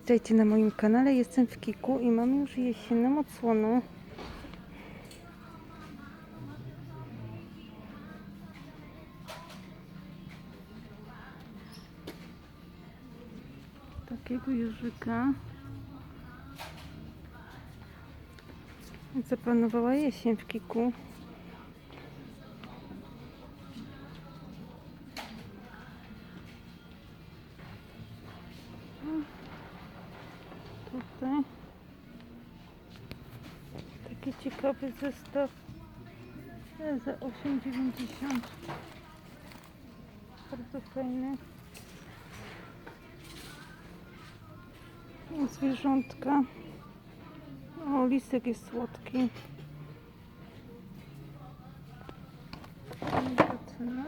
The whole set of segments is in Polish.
Witajcie na moim kanale, jestem w Kiku i mam już jesienną odsłonę. Takiego jeżyka. Zapanowała jesień w Kiku. Tutaj. Taki ciekawy zestaw. Za 8,90 bardzo fajny. Zwierzątka. O lisek jest słodki. Cena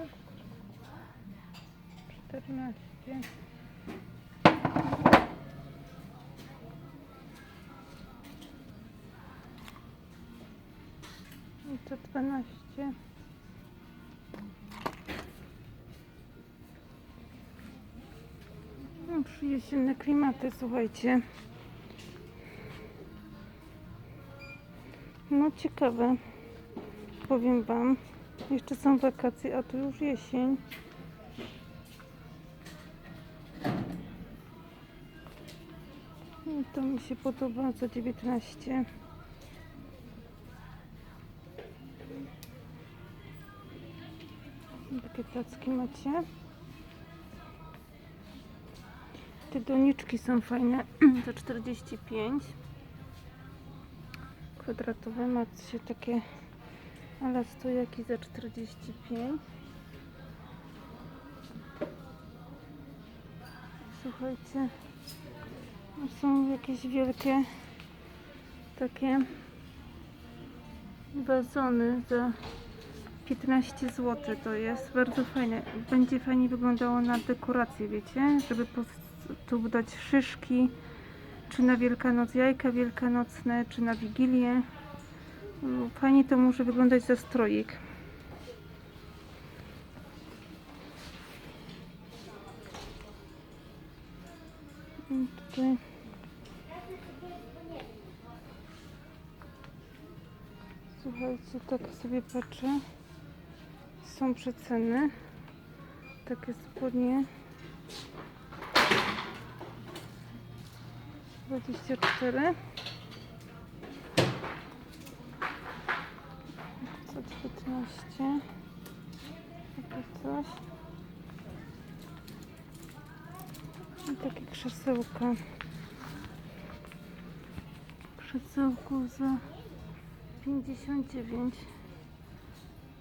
14 jesienne klimaty, słuchajcie. No ciekawe. Powiem wam. Jeszcze są wakacje, a tu już jesień. I to mi się podoba za 19. Takie tacki macie. Te doniczki są fajne za 45. Kwadratowe macie takie ale stojaki za 45. Słuchajcie, no są jakieś wielkie takie wazony za 15 zł to jest bardzo fajne. Będzie fajnie wyglądało na dekorację, wiecie? Żeby tu dać szyszki, czy na Wielkanoc jajka wielkanocne, czy na Wigilię. No, Fajnie to może wyglądać za stroik. I Tutaj Słuchajcie, tak sobie patrzę. Są przeceny. Takie spodnie. 24. Co 15. Takie coś. I takie krzesełka. Krzesełku za 59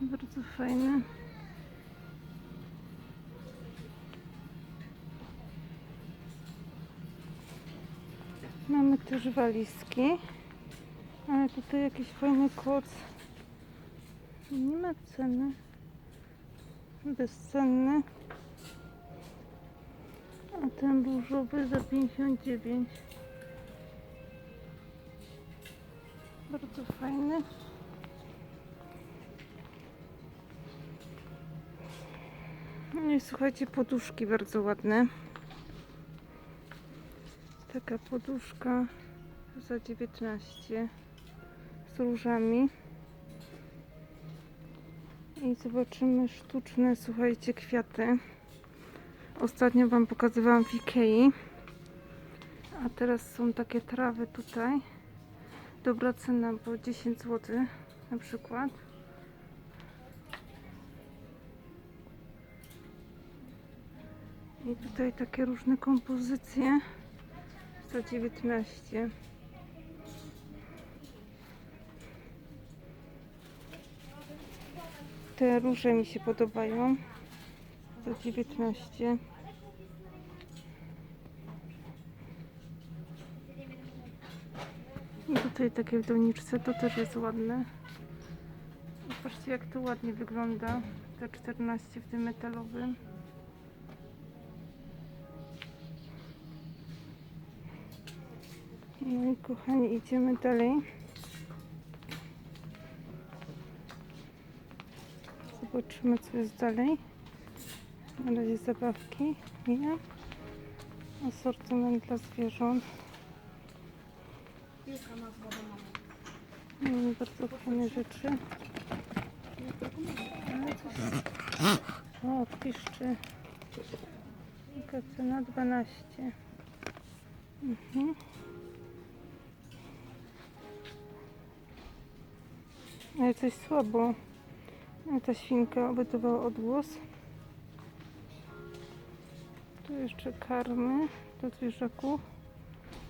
bardzo fajny mamy też walizki ale tutaj jakiś fajny koc nie ma ceny bezcenny a ten różowy za 59 bardzo fajny. No i słuchajcie, poduszki bardzo ładne. Taka poduszka za 19 z różami. I zobaczymy sztuczne, słuchajcie, kwiaty. Ostatnio Wam pokazywałam w Ikei. A teraz są takie trawy tutaj dobra cena, bo 10 zł na przykład. I tutaj takie różne kompozycje za 19. Te róże mi się podobają za 19. I tutaj takie w doniczce, to też jest ładne. Patrzcie jak to ładnie wygląda. Za 14 w tym metalowym. No i kochani, idziemy dalej. Zobaczymy co jest dalej. Na razie zabawki. Nie. Asortyment dla zwierząt. Mm, bardzo fajne rzeczy. O, piszczy. Jaka cena? 12. Mhm. Ale coś słabo. Ta świnka obydawała odgłos. Tu jeszcze karmy do zwierzaków.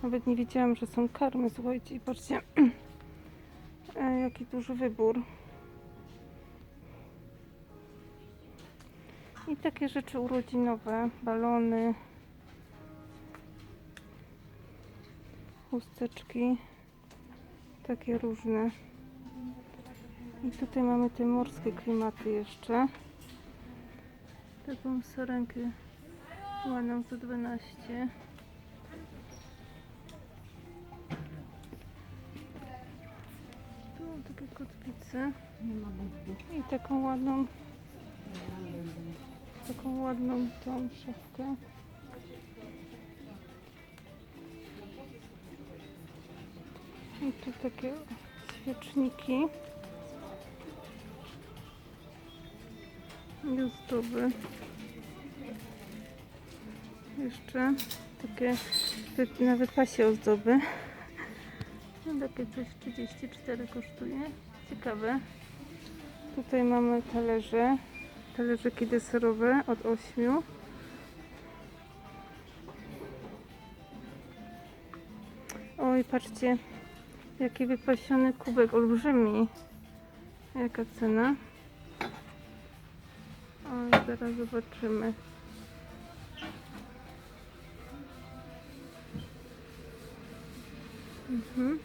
Nawet nie wiedziałam, że są karmy. Słuchajcie, i patrzcie, e, jaki duży wybór. I takie rzeczy urodzinowe, balony, chusteczki, takie różne. I tutaj mamy te morskie klimaty jeszcze. Taką sarenkę ładną za 12. Tu mam takie kotwice. I taką ładną taką ładną tą szafkę. I tu takie świeczniki. I ozdoby. Jeszcze takie na wypasie ozdoby. No, takie coś 34 kosztuje. Ciekawe. Tutaj mamy talerze. Talerzyki deserowe od 8. Oj, patrzcie, jaki wypasiony kubek, olbrzymi. Jaka cena? Oj, zaraz zobaczymy. Mhm.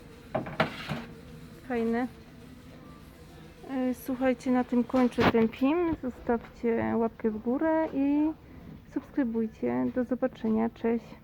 Fajne. E, Słuchajcie, na tym kończę ten film. Zostawcie łapkę w górę i subskrybujcie. Do zobaczenia. Cześć.